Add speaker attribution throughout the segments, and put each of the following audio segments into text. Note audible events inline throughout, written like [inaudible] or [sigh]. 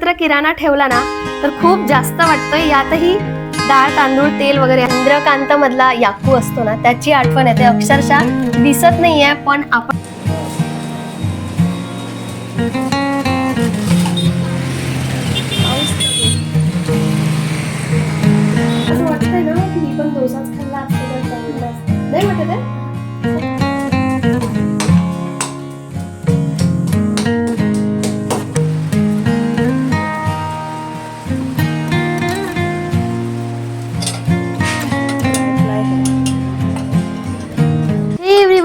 Speaker 1: एकत्र किराणा ठेवला ना तर खूप जास्त वाटतं यातही डाळ तांदूळ तेल वगैरे. इंद्रकांत मधला याकू असतो ना त्याची आठवण येते. अक्षरशः दिसत नाहीये पण आपण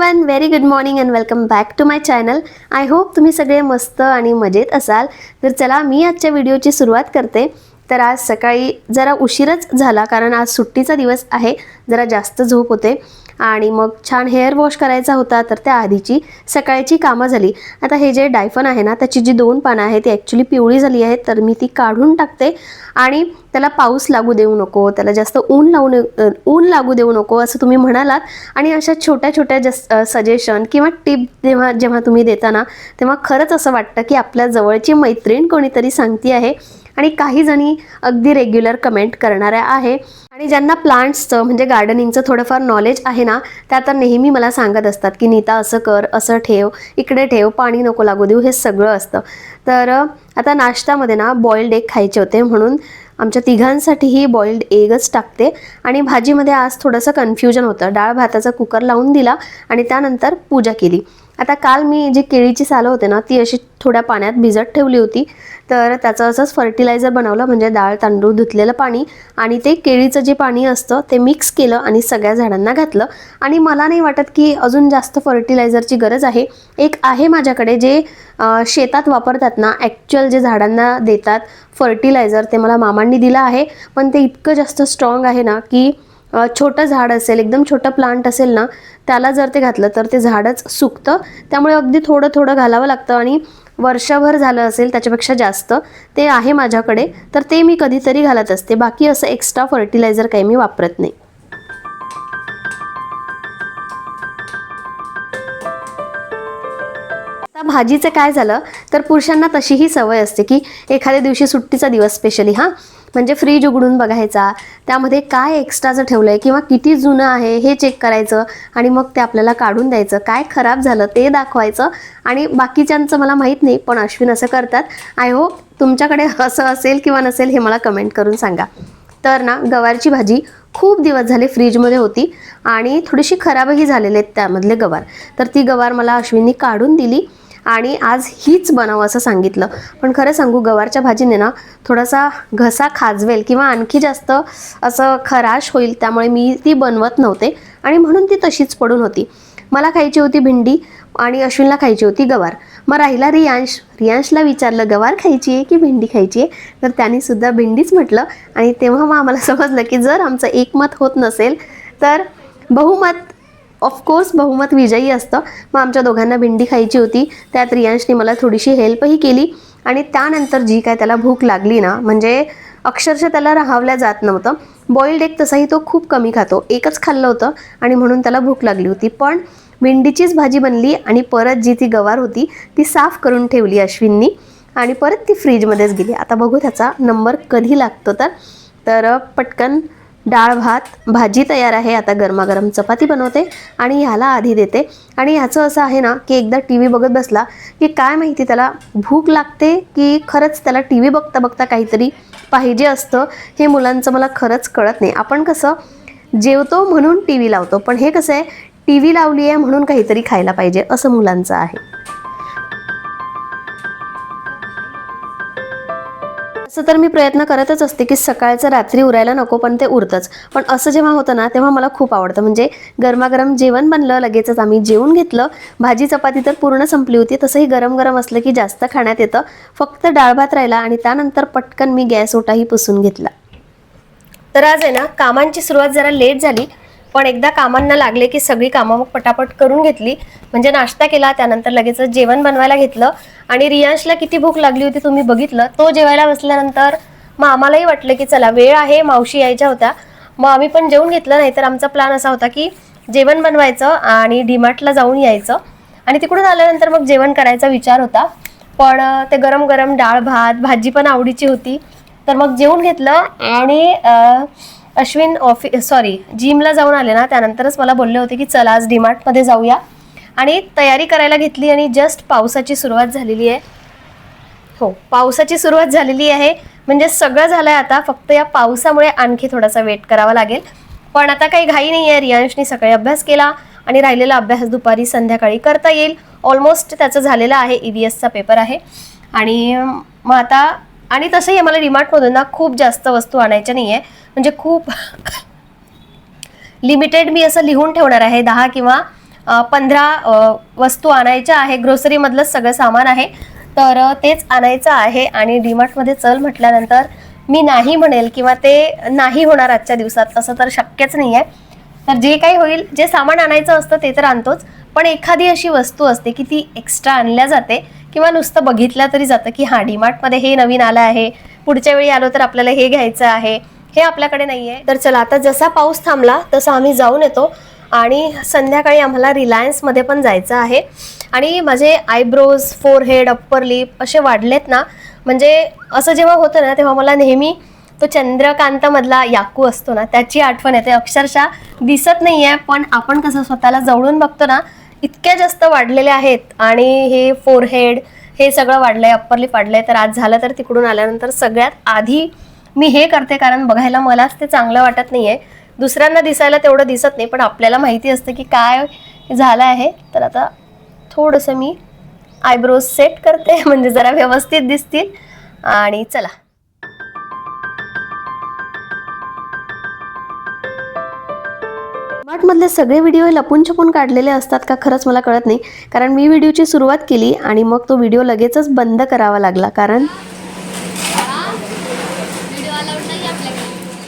Speaker 1: one very good morning and welcome back to my channel I hope तुम्ही सगळे मस्त आणि मजेत असाल. तर चला मी आजच्या व्हिडिओची सुरुवात करते. तर आज सकाळी जरा उशीरच झाला कारण आज सुट्टीचा दिवस आहे. जरा जास्त झोप होते. आणि मग छान हेअर वॉश करायचा होता तर त्या आधीची सकाळची कामं झाली. आता हे जे डायफन आहे ना त्याची जी दोन पानं आहेत ती ॲक्च्युली पिवळी झाली आहेत तर मी ती काढून टाकते. आणि त्याला पाऊस लागू देऊ नको त्याला जास्त ऊन लावू न ऊन लागू देऊ नको असं तुम्ही म्हणालात. आणि अशा छोट्या छोट्या जस सजेशन किंवा टिप जेव्हा जेव्हा तुम्ही देता ना तेव्हा खरंच असं वाटतं की आपल्या जवळची मैत्रीण कोणीतरी सांगती आहे. आणि काही जणी अगदी रेग्युलर कमेंट करणाऱ्या आहे. आणि ज्यांना प्लांट्सचं म्हणजे गार्डनिंगचं थोडंफार नॉलेज आहे ना त्या तर नेहमी मला सांगत असतात की नीता असं कर असं ठेव इकडे ठेव पाणी नको लागू देऊ हे सगळं असतं. तर आता नाश्त्यामध्ये ना बॉइल्ड एग खायचे होते म्हणून आमच्या तिघांसाठीही बॉइल्ड एगच टाकते. आणि भाजीमध्ये आज थोडंसं कन्फ्युजन होतं. डाळ भाताचा कुकर लावून दिला आणि त्यानंतर पूजा केली. आता काल मी जी केळीची सालं होते ना ती अशी थोड्या पाण्यात भिजत ठेवली होती. तर त्याचं असंच फर्टिलायझर बनवलं म्हणजे डाळ तांदूळ धुतलेलं पाणी आणि ते केळीचं जे पाणी असतं ते मिक्स केलं आणि सगळ्या झाडांना घातलं. आणि मला नाही वाटत की अजून जास्त फर्टिलायझरची गरज आहे. एक आहे माझ्याकडे जे शेतात वापरतात ना ॲक्च्युअल जे झाडांना देतात फर्टिलायझर ते मला मामांनी दिलं आहे. पण ते इतकं जास्त स्ट्रॉंग आहे ना की छोटं झाड असेल एकदम छोटं प्लांट असेल ना त्याला जर ते घातलं तर ते झाडच सुकतं. त्यामुळे अगदी थोडं थोडं घालावं लागतं आणि वर्षभर झालं असेल त्याच्यापेक्षा जास्त ते आहे माझ्याकडे तर ते मी कधीतरी घालत असते. बाकी असं एक्स्ट्रा फर्टिलायझर काही मी वापरत नाही. आता भाजीचं काय झालं? तर पुरुषांना तशीही सवय असते की एखाद्या दिवशी सुट्टीचा दिवस स्पेशली हां? म्हणजे फ्रीज उघडून बघायचा. त्यामध्ये काय एक्स्ट्राचं ठेवलं आहे किंवा किती जुनं आहे हे चेक करायचं आणि मग ते आपल्याला काढून द्यायचं. काय खराब झालं ते दाखवायचं. आणि बाकीच्यांचं मला माहीत नाही पण अश्विन असं करतात. आय होप तुमच्याकडे [laughs] असं असेल किंवा नसेल हे मला कमेंट करून सांगा. तर ना गवारची भाजी खूप दिवस झाले फ्रीजमध्ये होती आणि थोडीशी खराबही झालेले आहेत त्यामधले गवार. तर ती गवार मला अश्विननी काढून दिली. आणि आज हीच बनव असं सांगितलं. पण खरं सांगू गवारच्या भाजीने ना थोडासा घसा खाजवेल किंवा आणखी जास्त असं खराश होईल त्यामुळे मी ती बनवत नव्हते. आणि म्हणून ती तशीच पडून होती. मला खायची होती भेंडी आणि अश्विनला खायची होती गवार. मग राहिला रियांश. रियांशला विचारलं गवार खायची आहे की भेंडी खायची आहे? तर त्यांनी सुद्धा भेंडीच म्हटलं. आणि तेव्हा मग आम्हाला समजलं की जर आमचं एकमत होत नसेल तर बहुमत ऑफकोर्स बहुमत विजयी असतं. मग आमच्या दोघांना भेंडी खायची होती. त्यात रियांशने मला थोडीशी हेल्पही केली. आणि त्यानंतर जी काय त्याला भूक लागली ना म्हणजे अक्षरशः त्याला राहावल्या जात नव्हतं. बॉइल्ड एग तसाही तो खूप कमी खातो. एकच खाल्लं होतं आणि म्हणून त्याला भूक लागली होती. पण भेंडीचीच भाजी बनली आणि परत जी ती गवार होती ती साफ करून ठेवली अश्विननी. आणि परत ती फ्रीजमध्येच गेली. आता बघू त्याचा नंबर कधी लागतो तर. तर पटकन डाळ भात भाजी तयार आहे. आता गरमागरम चपाती बनवते आणि ह्याला आधी देते. आणि ह्याचं असं आहे ना की एकदा टी व्ही बघत बसला की काय माहिती त्याला भूक लागते की खरंच त्याला टी व्ही बघता बघता काहीतरी पाहिजे असतं हे मुलांचं मला खरंच कळत नाही. आपण कसं जेवतो म्हणून टी व्ही लावतो पण हे कसं आहे टी व्ही लावली आहे म्हणून काहीतरी खायला पाहिजे असं मुलांचं आहे. असं तर मी प्रयत्न करतच असते की सकाळचं रात्री उरायला नको पण ते उरतंच. पण असं जेव्हा होतं ना तेव्हा मला खूप आवडतं. म्हणजे गरमागरम जेवण बनलं लगेचच आम्ही जेवून घेतलं. भाजी चपाती तर पूर्ण संपली होती. तसंही गरम गरम असलं की जास्त खाण्यात येतं. फक्त डाळ भात राहिला आणि त्यानंतर पटकन मी गॅस ओटाही पुसून घेतला. तर आज आहे ना कामांची सुरुवात जरा लेट झाली. पण एकदा कामांना लागले की सगळी कामं मग पटापट करून घेतली. म्हणजे नाश्ता केला त्यानंतर लगेच जेवण बनवायला घेतलं. आणि रियांशला किती भूक लागली होती तुम्ही बघितलं? तो जेवायला बसल्यानंतर मग आम्हालाही वाटलं की चला वेळ आहे मावशी यायच्या होत्या. मग आम्ही पण जेवून घेतलं नाही तर आमचा प्लॅन असा होता की जेवण बनवायचं आणि डीमार्टला जाऊन यायचं. आणि तिकडून आल्यानंतर मग जेवण करायचा विचार होता. पण ते गरम गरम डाळ भात भाजी पण आवडीची होती. तर मग जेवून घेतलं आणि अश्विन ऑफिस सॉरी जिमला जाऊन आले ना त्यानंतरच मला बोलले होते की चला आज डीमार्टमध्ये जाऊया. आणि तयारी करायला घेतली आणि जस्ट पावसाची सुरुवात झालेली आहे. हो पावसाची सुरुवात झालेली आहे. म्हणजे सगळं झालं आहे आता फक्त या पावसामुळे आणखी थोडासा वेट करावा लागेल. पण आता काही घाई नाही आहे रियांशनी सकाळी अभ्यास केला आणि राहिलेला अभ्यास दुपारी संध्याकाळी करता येईल. ऑलमोस्ट त्याचं झालेलं आहे ई व्ही एसचा पेपर आहे. आणि मग आता आणि तसंही आम्हाला डिमार्टमधून ना खूप जास्त वस्तू आणायच्या नाही आहे म्हणजे खूप लिमिटेड मी असं लिहून ठेवणार आहे. दहा किंवा पंधरा वस्तू आणायच्या आहे. ग्रोसरीमधलंच सगळं सामान आहे. तर तेच आणायचं आहे. आणि डीमार्टमध्ये चल म्हटल्यानंतर मी नाही म्हणेल किंवा ते नाही होणार आजच्या दिवसात. तसं तर शक्यच नाही आहे तर जे काही होईल जे सामान आणायचं असतं ते तर आणतोच. पण एखादी अशी वस्तू असते की ती एक्स्ट्रा आणल्या जाते किंवा नुसतं बघितलं तरी जातं की हां डीमार्टमध्ये हे नवीन आलं आहे पुढच्या वेळी आलो तर आपल्याला हे घ्यायचं आहे हे आपल्याकडे नाही आहे. तर चला आता जसा पाऊस थांबला तसा आम्ही जाऊन येतो आणि संध्याकाळी आम्हाला रिलायन्समध्ये पण जायचं आहे. आणि माझे आयब्रोज फोरहेड अप्पर लिप असे वाढलेत ना म्हणजे असं जेव्हा होतं ना तेव्हा मला नेहमी तो चंद्रकांतमधला याकू असतो ना त्याची आठवण येते. अक्षरशः दिसत नाही आहे पण आपण कसं स्वतःला जवळून बघतो ना इतक्या जास्त वाढलेले आहेत. आणि हे फोरहेड हे सगळं वाढलंय अप्पर लिप वाढलंय. तर आज झालं तर तिकडून आल्यानंतर सगळ्यात आधी मी हे करते कारण बघायला मलाच ते चांगलं वाटत नाहीये. दुसऱ्यांना दिसायला तेवढं दिसत नाही पण आपल्याला माहिती असतं की काय झालं आहे. तर आता थोडंसं मी आयब्रोज सेट करते [laughs] म्हणजे जरा व्यवस्थित दिसतील. आणि चला. मधले सगळे व्हिडिओ लपून छपून काढलेले असतात का खरंच मला कळत नाही. कारण मी व्हिडिओची सुरुवात केली आणि मग तो व्हिडिओ लगेचच बंद करावा लागला. कारण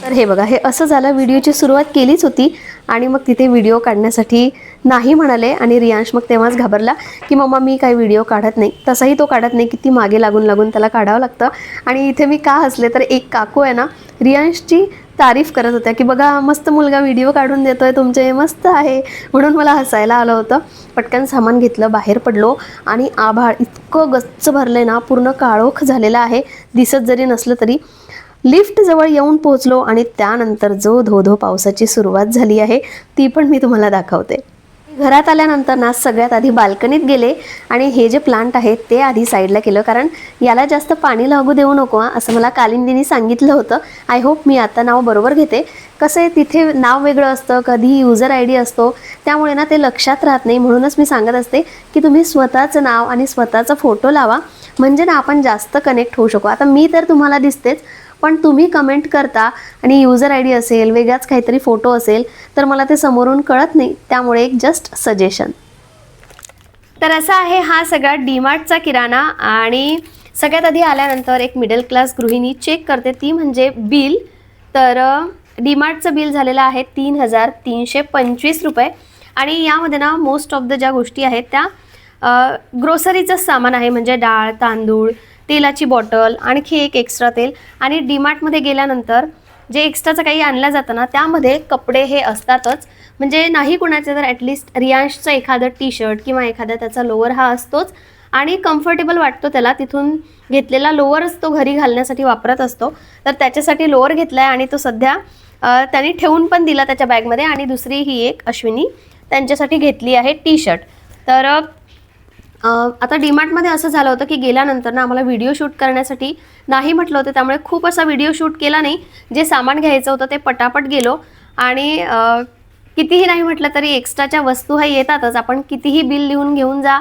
Speaker 1: तर हे बघा हे असं झालं. व्हिडिओची सुरुवात केलीच होती आणि मग तिथे व्हिडिओ काढण्यासाठी नाही म्हणाले आणि रियांश मग तेव्हाच घाबरला की मम्मा मी काही व्हिडिओ काढत नाही. तसाही तो काढत नाही किती मागे लागून लागून त्याला काढावं लागतं. आणि इथे मी का हसले? तर एक काकू आहे ना रियांशची तारीफ करत होत्या की बघा मस्त मुलगा व्हिडिओ काढून देतोय तुमचे मस्त आहे. म्हणून मला हसायला आलं होतं. पटकन सामान घेतलं बाहेर पडलो आणि आभाळ इतकं गच्च भरलंय ना पूर्ण काळोख झालेला आहे. दिसत जरी नसलं तरी लिफ्ट जवळ येऊन पोहोचलो आणि त्यानंतर जो धोधो पावसाची सुरुवात झाली आहे ती पण मी तुम्हाला दाखवते. घरात आल्यानंतर ना सगळ्यात आधी बाल्कनीत गेले आणि हे जे प्लांट आहेत ते आधी साईडला केलं. कारण याला जास्त पाणी लागू देऊ नको असं मला कालिंदीने सांगितलं होतं. आय होप मी आता नाव बरोबर घेते. कसं आहे तिथे नाव वेगळं असतं कधी युजर आय डी असतो. त्यामुळे ना ते लक्षात राहत नाही. म्हणूनच मी सांगत असते की तुम्ही स्वतःचं नाव आणि स्वतःचा फोटो लावा. म्हणजे ना आपण जास्त कनेक्ट होऊ शकू. आता मी तर तुम्हाला दिसतेच पण तुम्ही कमेंट करता आणि युजर आय डी असेल वेगळाच काहीतरी फोटो असेल तर मला ते समोरून कळत नाही. त्यामुळे एक जस्ट सजेशन तर असा आहे हा सगळा डीमार्टचा किराणा आणि सगळ्यात आधी आल्यानंतर एक मिडल क्लास गृहिणी चेक करते. ती म्हणजे बिल तर डीमार्टचं बिल झालेलं आहे तीन हजार तीनशे पंचवीस रुपये. आणि यामध्ये ना मोस्ट ऑफ द ज्या गोष्टी आहेत त्या ग्रोसरीचं सामान आहे. म्हणजे डाळ तांदूळ तेलाची बॉटल आणखी एक एक्स्ट्रा तेल. आणि डीमार्टमध्ये गेल्यानंतर जे एक्स्ट्राचं काही आणलं जातं ना त्यामध्ये कपडे हे असतातच. म्हणजे नाही कुणाचे तर ॲटलिस्ट रियांशचं एखादं टी शर्ट किंवा एखादा त्याचा लोअर हा असतोच. आणि कम्फर्टेबल वाटतो त्याला तिथून घेतलेला लोअरच तो घरी घालण्यासाठी वापरत असतो. तर त्याच्यासाठी लोअर घेतला आहे आणि तो सध्या त्यांनी ठेवून पण दिला त्याच्या बॅगमध्ये आणि दुसरी ही एक अश्विनी त्यांच्यासाठी घेतली आहे टी शर्ट तर आता डीमार्टमध्ये असं झालं होतं की गेल्यानंतर ना आम्हाला व्हिडिओ शूट करण्यासाठी नाही म्हटलं होतं त्यामुळे खूप असा व्हिडिओ शूट केला नाही. जे सामान घ्यायचं होतं ते पटापट गेलो. आणि कितीही नाही म्हटलं तरी एक्स्ट्राच्या वस्तू ह्या येतातच. आपण कितीही बिल लिहून घेऊन जा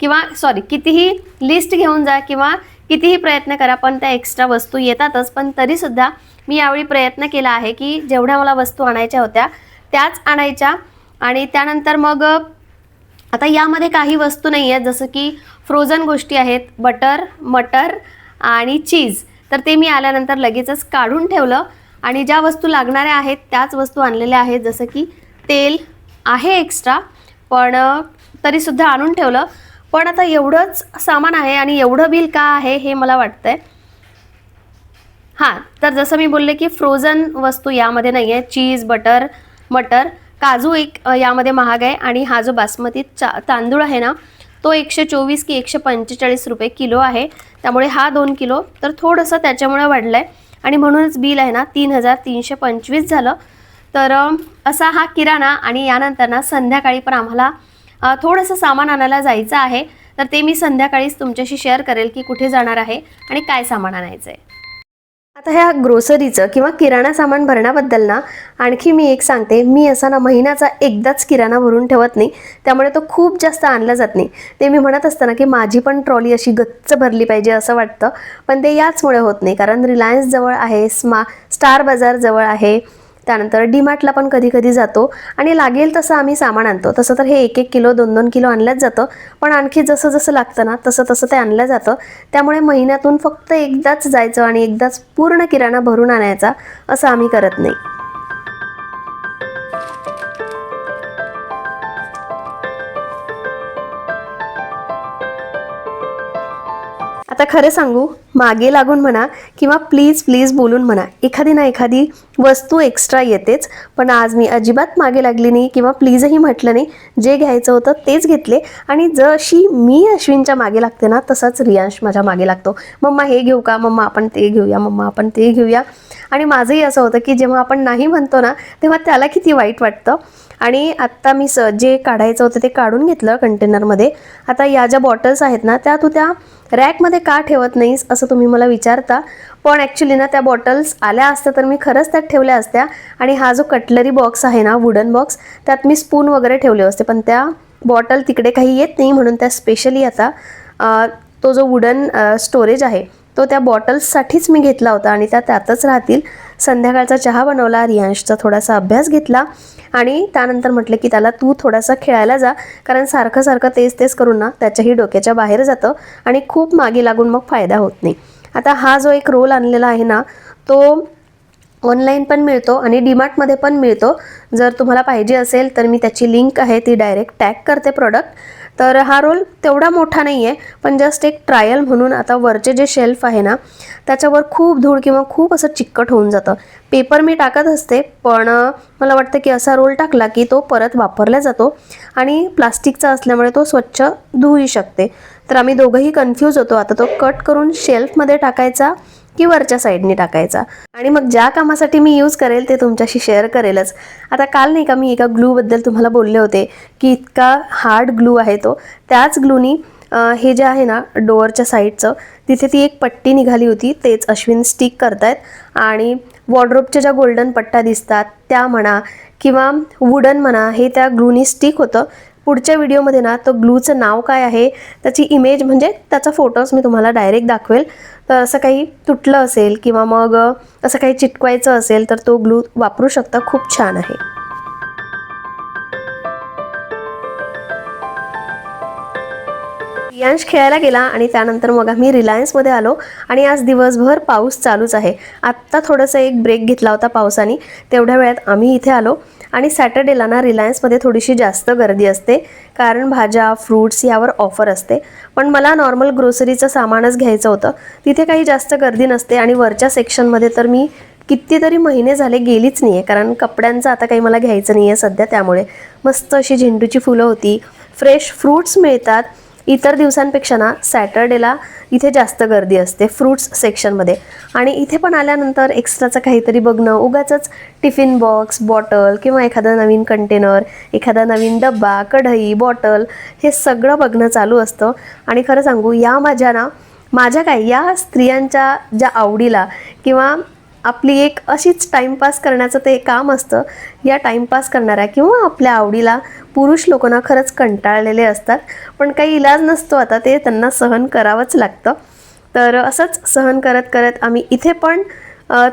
Speaker 1: किंवा सॉरी कितीही लिस्ट घेऊन जा किंवा कितीही प्रयत्न करा पण त्या एक्स्ट्रा वस्तू येतातच. पण तरीसुद्धा मी यावेळी प्रयत्न केला आहे की जेवढ्या मला वस्तू आणायच्या होत्या त्याच आणायच्या. आणि त्यानंतर मग आता यामध्ये काही वस्तू नाही आहेत जसं की फ्रोझन गोष्टी आहेत बटर मटर आणि चीज तर ते मी आल्यानंतर लगेचच काढून ठेवलं. आणि ज्या वस्तू लागणाऱ्या आहेत त्याच वस्तू आणलेल्या आहेत जसं की तेल आहे एक्स्ट्रा पण तरीसुद्धा आणून ठेवलं. पण आता एवढंच सामान आहे आणि एवढं बिल का आहे हे मला वाटतंय. हां तर जसं मी बोलले की फ्रोझन वस्तू यामध्ये नाही आहे चीज बटर मटर. काजू एक यामध्ये महाग आहे आणि हा जो बासमती चा तांदूळ आहे ना तो एकशे चोवीस की एकशे पंचेचाळीस रुपये किलो आहे. त्यामुळे हा दोन किलो तर थोडंसं त्याच्यामुळे वाढलं आहे आणि म्हणूनच बिल आहे ना तीन हजार तीनशे पंचवीस झालं. तर असा हा किराणा आणि यानंतर ना संध्याकाळी पण आम्हाला थोडंसं सामान आणायला जायचं आहे. तर ते मी संध्याकाळीच तुमच्याशी शेअर करेल की कुठे जाणार आहे आणि काय सामान आणायचं आहे आता ह्या ग्रोसरीचं किंवा किराणा सामान भरण्याबद्दल ना आणखी मी एक सांगते. मी असा ना महिन्याचा एकदाच किराणा भरून ठेवत नाही. त्यामुळे तो खूप जास्त आणला जात नाही. ते मी म्हणत असताना की माझी पण ट्रॉली अशी गच्च भरली पाहिजे असं वाटतं. पण ते याचमुळे होत नाही. कारण रिलायन्स जवळ आहे स्मा स्टार बाजार जवळ आहे. त्यानंतर डीमार्टला पण कधी कधी जातो. आणि लागेल तसं आम्ही सामान आणतो. तसं तर हे एक एक किलो दोन दोन किलो आणल्याच जातं. पण आणखी जसं जसं लागतं ना तसं तसं ते आणलं जातं. त्यामुळे महिन्यातून फक्त एकदाच जायचं आणि एकदाच पूर्ण किराणा भरून आणायचा असं आम्ही करत नाही. आता खरं सांगू मागे लागून म्हणा किंवा प्लीज प्लीज बोलून म्हणा एखादी ना एखादी वस्तू एक्स्ट्रा येतेच. पण आज मी अजिबात मागे लागली नाही किंवा प्लीजही म्हटलं नाही. जे घ्यायचं होतं तेच घेतले. आणि जशी मी अश्विनच्या मागे लागते ना तसाच रियांश माझ्या मागे लागतो. मम्मा हे घेऊ का? मम्मा आपण ते घेऊया. मम्मा आपण ते घेऊया. आणि माझंही असं होतं की जेव्हा आपण नाही म्हणतो ना तेव्हा त्याला किती वाईट वाटतं. आणि आत्ता मी स जे काढायचं होतं ते काढून घेतलं कंटेनरमध्ये. आता या ज्या बॉटल्स आहेत ना त्या तू त्या रॅकमध्ये का ठेवत नाहीस असं तुम्ही मला विचारता. पण ॲक्च्युली ना त्या बॉटल्स आल्या असत्या तर मी खरंच त्यात ठेवल्या असत्या. आणि हा जो कटलरी बॉक्स आहे ना वुडन बॉक्स त्यात मी स्पून वगैरे ठेवले असते. पण त्या बॉटल तिकडे काही येत नाही म्हणून त्या स्पेशली आता तो जो वुडन स्टोरेज आहे तो त्या बॉटल्ससाठीच मी घेतला होता आणि त्या त्यातच राहतील. संध्याकाळचा चहा बनवला रियांशचा थोडासा अभ्यास घेतला आणि त्यानंतर म्हटलं की त्याला तू थोडासा खेळायला जा कारण सारखं सारखं तेच तेच करून ना त्याच्याही डोक्याच्या बाहेर जातं आणि खूप मागे लागून मग फायदा होत नाही. आता हा जो एक रोल आणलेला आहे ना तो ऑनलाईन पण मिळतो आणि डीमार्टमध्ये पण मिळतो. जर तुम्हाला पाहिजे असेल तर मी त्याची लिंक आहे ती डायरेक्ट टॅग करते प्रॉडक्ट तर हा रोल तेवढा मोठा नाही आहे पण जस्ट एक ट्रायल म्हणून आता वरचे जे शेल्फ आहे ना त्याच्यावर खूप धूळ किंवा खूप असं चिकट होऊन जातं. पेपर मी टाकत असते पण मला वाटतं की असा रोल टाकला की तो परत वापरला जातो आणि प्लास्टिकचा असल्यामुळे तो स्वच्छ धुवू शकते. तर आम्ही दोघंही कन्फ्यूज होतो. आता तो कट करून शेल्फमध्ये टाकायचा की वरच्या साईडने टाकायचा. आणि मग ज्या कामासाठी मी यूज करेल ते तुमच्याशी शेअर करेलच. आता काल नाही का मी एका ग्लूबद्दल तुम्हाला बोलले होते की इतका हार्ड ग्लू आहे तो. त्याच ग्लूनी हे जे आहे ना डोअरच्या साईडचं तिथे ती एक पट्टी निघाली होती. तेच अश्विन स्टिक करतायत. आणि वॉर्ड्रोपच्या ज्या गोल्डन पट्ट्या दिसतात त्या म्हणा किंवा वुडन म्हणा हे त्या ग्लूनी स्टिक होतं. पुढच्या व्हिडिओमध्ये ना तो ग्लूचं नाव काय आहे त्याची इमेज म्हणजे त्याचा फोटोज मी तुम्हाला डायरेक्ट दाखवेल. तर असं काही तुटलं असेल किंवा मग असं काही चिटकवायचं असेल तर तो ग्लू वापरू शकता. खूप छान आहे. यांश खेळायला गेला आणि त्यानंतर मग आम्ही रिलायन्समध्ये आलो आणि आज दिवसभर पाऊस चालूच आहे. आत्ता थोडंसं एक ब्रेक घेतला होता पावसाने. तेवढ्या वेळात आम्ही इथे आलो आणि सॅटर्डेला ना रिलायन्समध्ये थोडीशी जास्त गर्दी असते. कारण भाज्या फ्रूट्स यावर ऑफर असते. पण मला नॉर्मल ग्रोसरीचं सामानच घ्यायचं होतं. तिथे काही जास्त गर्दी नसते आणि वरच्या सेक्शनमध्ये तर मी कितीतरी महिने झाले गेलीच नाही आहे कारण कपड्यांचं आता काही मला घ्यायचं नाही आहे सध्या त्यामुळे. मस्त अशी झेंडूची फुलं होती. फ्रेश फ्रूट्स मिळतात. इतर दिवसांपेक्षा ना सॅटर्डेला इथे जास्त गर्दी असते फ्रूट्स सेक्शनमध्ये. आणि इथे पण आल्यानंतर एक्स्ट्राचं काहीतरी बघणं उगाचंच टिफिन बॉक्स बॉटल किंवा एखादा नवीन कंटेनर एखादा नवीन डब्बा कढई बॉटल हे सगळं बघणं चालू असतं. आणि खरं सांगू या माझ्या ना माझ्या काय या स्त्रियांच्या ज्या आवडीला किंवा आपली एक अशीच टाईमपास करण्याचं ते काम असतं. या टाईमपास करणाऱ्या किंवा आपल्या आवडीला पुरुष लोकांना खरंच कंटाळलेले असतात. पण काही इलाज नसतो आता ते त्यांना सहन करावंच लागतं. तर असंच सहन करत करत आम्ही इथे पण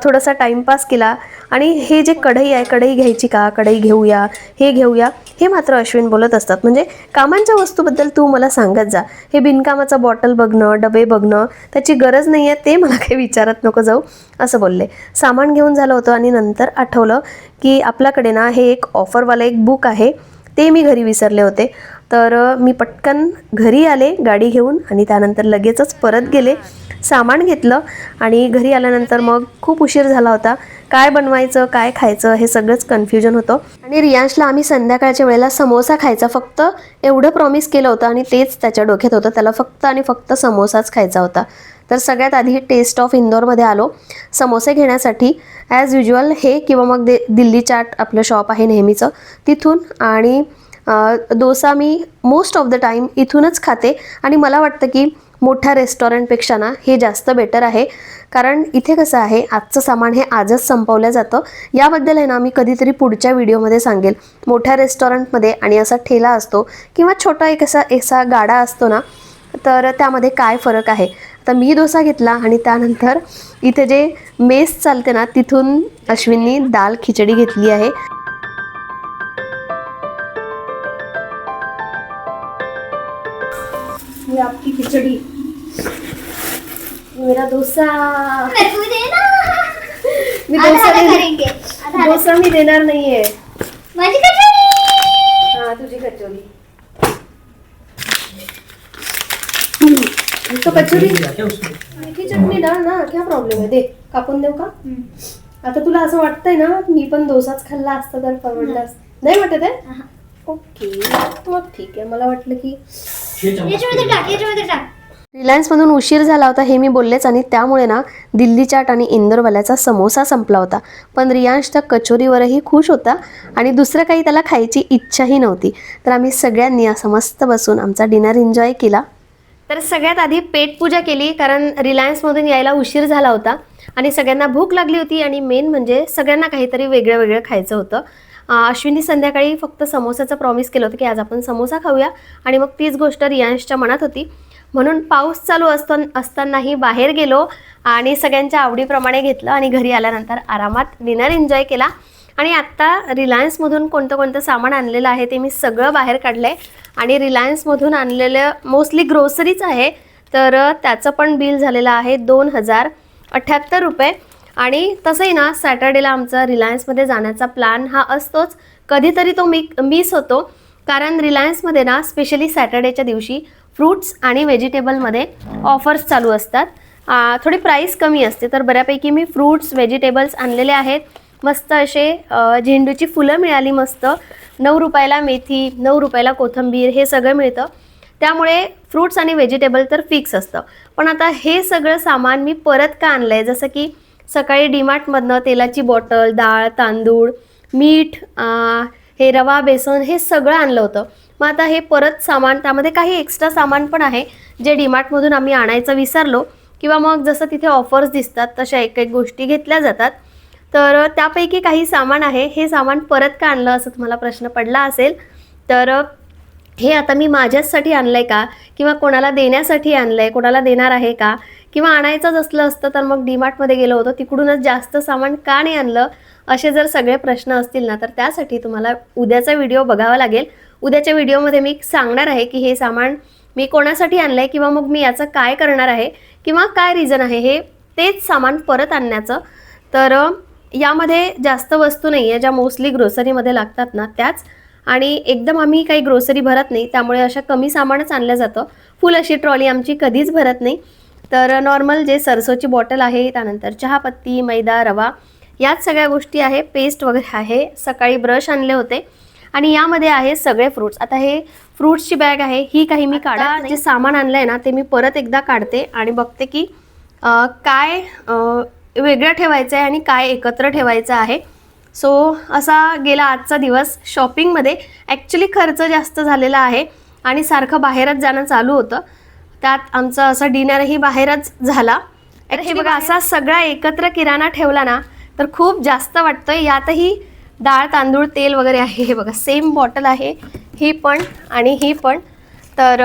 Speaker 1: थोडासा टाईमपास केला. आणि हे जे कढई आहे कढई घ्यायची का? कढई घेऊया हे घेऊया. हे मात्र अश्विन बोलत असतात. म्हणजे कामांच्या वस्तूबद्दल तू मला सांगत जा. हे बिनकामाचं बॉटल बघणं डबे बघणं त्याची गरज नाही आहे ते मला काही विचारत नको जाऊ असं बोलले. सामान घेऊन झालं होतं आणि नंतर आठवलं की आपल्याकडे ना हे एक ऑफरवालं एक बुक आहे ते मी घरी विसरले होते. तर मी पटकन घरी आले गाडी घेऊन आणि त्यानंतर लगेचच परत गेले सामान घेतलं आणि घरी आल्यानंतर मग खूप उशीर झाला होता. काय बनवायचं काय खायचं हे सगळंच कन्फ्युजन होतं. आणि रियांशला आम्ही संध्याकाळच्या वेळेला समोसा खायचा फक्त एवढं प्रॉमिस केलं होतं आणि तेच त्याच्या डोक्यात होतं. त्याला फक्त आणि फक्त समोसाच खायचा होता. तर सगळ्यात आधी टेस्ट ऑफ इंदोरमध्ये आलो. समोसे घेण्यासाठी ॲज युज्युअल हे किंवा मग दे दिल्ली चाट आपलं शॉप आहे नेहमीचं. तिथून आणि डोसा मी मोस्ट ऑफ द टाईम इथूनच खाते. आणि मला वाटतं की मोठ्या रेस्टॉरंटपेक्षा ना हे जास्त बेटर आहे. कारण इथे कसं आहे आजचं सामान हे आजच संपवलं जातं. याबद्दल आहे ना मी कधीतरी पुढच्या व्हिडिओमध्ये सांगेल. मोठ्या रेस्टॉरंटमध्ये आणि असा ठेला असतो किंवा छोटा एक असा असा गाडा असतो ना तर त्यामध्ये काय फरक आहे? आता मी डोसा घेतला आणि त्यानंतर इथे जे मेस चालते ना तिथून अश्विननी दाल खिचडी घेतली आहे. खिचड़ी. मेरा डोसा. मी डोसा
Speaker 2: करेंगे.
Speaker 1: डोसा मी देणार नाहीये.
Speaker 2: माझी कचोरी.
Speaker 1: हा तुझी कचोरी. तो कचोरी. मीठी चटणी डाळ ना क्या प्रॉब्लेम आहे? दे कापून देऊ का? आता तुला असं वाटतंय ना मी पण डोसाच खाल्ला असता तर परवडला. नाही वाटत आहे? ओके मग ठीक आहे. मला वाटलं की
Speaker 2: याच्यामध्ये टाक याच्यामध्ये टाक
Speaker 1: रिलायन्समधून उशीर झाला होता हे मी बोललेच आणि त्यामुळे ना दिल्ली चाट आणि इंदोरवाल्याचा समोसा संपला होता. पण रियांश त्या कचोरीवरही खुश होता आणि दुसरं काही त्याला खायची इच्छाही नव्हती. तर आम्ही सगळ्यांनी असं मस्त बसून आमचा डिनर एन्जॉय केला. तर सगळ्यात आधी पेटपूजा केली कारण रिलायन्समधून यायला उशीर झाला होता आणि सगळ्यांना भूक लागली होती आणि मेन म्हणजे सगळ्यांना काहीतरी वेगळं वेगळं खायचं होतं. अश्विनी संध्याकाळी फक्त समोसाचं प्रॉमिस केलं होतं की आज आपण समोसा खाऊया. आणि मग तीच गोष्ट रियांशच्या मनात होती. म्हणून पाऊस चालू असतो असतानाही बाहेर गेलो आणि सगळ्यांच्या आवडीप्रमाणे घेतलं आणि घरी आल्यानंतर आरामात डिनर एन्जॉय केला. आणि आत्ता रिलायन्समधून कोणतं कोणतं सामान आणलेलं आहे ते मी सगळं बाहेर काढलं आहे आणि रिलायन्समधून आणलेलं मोस्टली ग्रोसरीच आहे. तर त्याचं पण बिल झालेलं आहे दोन हजार अठ्ठ्याहत्तर रुपये. आणि तसंही ना सॅटर्डेला आमचा रिलायन्समध्ये जाण्याचा प्लॅन हा असतोच. कधीतरी तो मी मिस होतो. कारण रिलायन्समध्ये ना स्पेशली सॅटर्डेच्या दिवशी फ्रूट्स आणि व्हेजिटेबलमध्ये ऑफर्स चालू असतात. थोडी प्राईस कमी असते तर बऱ्यापैकी मी फ्रूट्स व्हेजिटेबल्स आणलेले आहेत. मस्त असे झेंडूची फुलं मिळाली मस्त. नऊ रुपयाला मेथी नऊ रुपयाला कोथिंबीर हे सगळं मिळतं. त्यामुळे फ्रूट्स आणि व्हेजिटेबल तर फिक्स असतं. पण आता हे सगळं सामान मी परत का आणलं आहे जसं की सकाळी डीमार्टमधनं तेलाची बॉटल डाळ तांदूळ मीठ हे रवा बेसन हे सगळं आणलं होतं. मग आता हे परत सामान त्यामध्ये काही एक्स्ट्रा सामान पण आहे जे डीमार्टमधून आम्ही आणायचं विसरलो. किंवा मग जसं तिथे ऑफर्स दिसतात तशा एक एक गोष्टी घेतल्या जातात. तर त्यापैकी काही सामान आहे. हे सामान परत का आणलं असं तुम्हाला प्रश्न पडला असेल तर हे आता मी माझ्याचसाठी आणलं आहे का? किंवा कोणाला देण्यासाठी आणलं आहे कोणाला देणार आहे का? किंवा आणायचंच असलं असतं तर मग डीमार्टमध्ये गेलो होतो. तिकडूनच जास्त सामान का नाही आणलं? असे जर सगळे प्रश्न असतील ना तर त्यासाठी तुम्हाला उद्याचा व्हिडिओ बघावा लागेल. उद्याच्या व्हिडिओमध्ये मी सांगणार आहे की हे सामान मी कोणासाठी आणलं आहे किंवा मग मी याचं काय करणार आहे किंवा काय रिझन आहे हे तेच सामान परत आणण्याचं. तर यामध्ये जास्त वस्तू नाही आहे ज्या मोस्टली ग्रोसरीमध्ये लागतात ना त्याच. आणि एकदम आम्ही काही ग्रोसरी भरत नाही त्यामुळे अशा कमी सामानच आणलं जातं. फुल अशी ट्रॉली आमची कधीच भरत नाही. तर नॉर्मल जे सरसोची बॉटल आहे त्यानंतर चहापत्ती मैदा रवा याच सगळ्या गोष्टी आहे पेस्ट वगैरे आहे. सकाळी ब्रश आणले होते. आणि यामध्ये आहे सगळे फ्रूट्स आता हे फ्रूट्सची बॅग आहे ही काही मी काढा जे सामान आणलं आहे ना ते मी परत एकदा काढते आणि बघते की काय वेगळं ठेवायचं आहे आणि काय एकत्र ठेवायचं आहे. सो असा गेला आजचा दिवस शॉपिंगमध्ये ॲक्च्युली खर्च जास्त झालेला आहे आणि सारखं बाहेरच जाणं चालू होतं. त्यात आमचं असं डिनरही बाहेरच झाला. हे बघा असा सगळा एकत्र किराणा ठेवला ना तर खूप जास्त वाटतं यातही डाळ तांदूळ तेल वगैरे आहे. हे बघा सेम बॉटल आहे. ही पण आणि ही पण. तर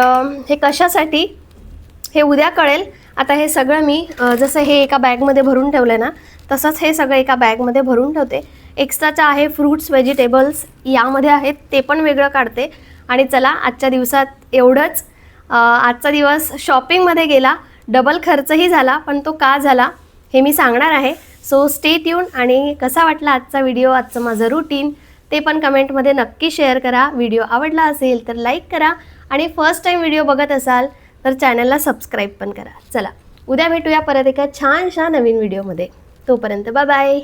Speaker 1: हे कशासाठी? हे उद्या कळेल. आता हे सगळं मी जसं हे एका बॅगमध्ये भरून ठेवलं आहे ना तसंच हे सगळं एका बॅगमध्ये भरून ठेवते. एक्स्ट्राचं आहे फ्रूट्स व्हेजिटेबल्स यामध्ये आहेत. ते पण वेगळं काढते. आणि चला आजच्या दिवसात एवढंच. आजचा दिवस शॉपिंगमध्ये गेला. डबल खर्चही झाला पण तो का झाला हे मी सांगणार आहे. सो स्टे ट्यून आणि कसा वाटला आजचा व्हिडिओ आजचं माझं रुटीन ते पण कमेंटमध्ये नक्की शेअर करा. व्हिडिओ आवडला असेल तर लाईक करा. आणि फर्स्ट टाईम व्हिडिओ बघत असाल तर चॅनलला सबस्क्राईब पण करा. चला उद्या भेटूया परत एका छानशा नवीन व्हिडिओमध्ये तोपर्यंत बाय बाय